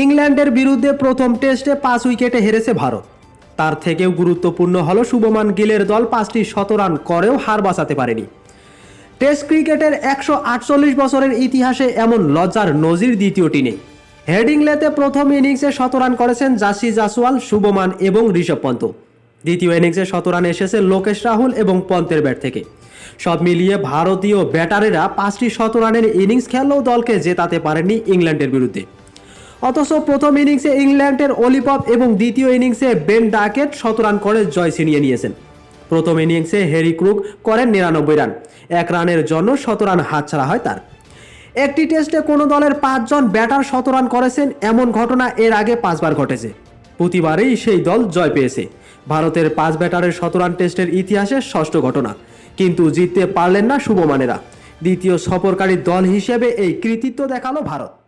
ইংল্যান্ডের বিরুদ্ধে প্রথম টেস্টে পাঁচ উইকেটে হেরেছে ভারত। তার থেকেও গুরুত্বপূর্ণ হলো শুভমান গিলের দল পাঁচটি শতরান করেও হার বাঁচাতে পারেনি। টেস্ট ক্রিকেটের একশো আটচল্লিশ বছরের ইতিহাসে এমন লজ্জার নজির দ্বিতীয়টি নেই হেডিংলেতে প্রথম ইনিংসে শতরান করেছেন জাসি জাসওয়াল, শুভমান এবং ঋষভ পন্ত দ্বিতীয় ইনিংসে শতরান এসেছে লোকেশ রাহুল এবং পন্তের ব্যাট থেকে। সব মিলিয়ে ভারতীয় ব্যাটারেরা পাঁচটি শতরানের ইনিংস খেললেও দলকে জেতাতে পারেনি ইংল্যান্ডের বিরুদ্ধে। অথচ প্রথম ইনিংসে ইংল্যান্ডের অলিপপ এবং দ্বিতীয় ইনিংসে বেন ডাকেট শতরান করে জয় ছিনিয়ে নিয়েছেন। প্রথম ইনিংসে হ্যারি ক্রুক করেন নিরানব্বই রান। এক রানের জন্য শত শতরান হাতছাড়া হয় তার। একটি টেস্টে কোনো দলের পাঁচজন ব্যাটার শতরান করেছেন এমন ঘটনা এর আগে পাঁচবার ঘটেছে। প্রতিবারেই সেই দল জয় পেয়েছে। ভারতের পাঁচ ব্যাটারের শতরান টেস্টের ইতিহাসে ষষ্ঠ ঘটনা। কিন্তু জিততে পারলেন না শুভমানেরা। দ্বিতীয় সফরকারী দল হিসেবে এই কৃতিত্ব দেখাল ভারত।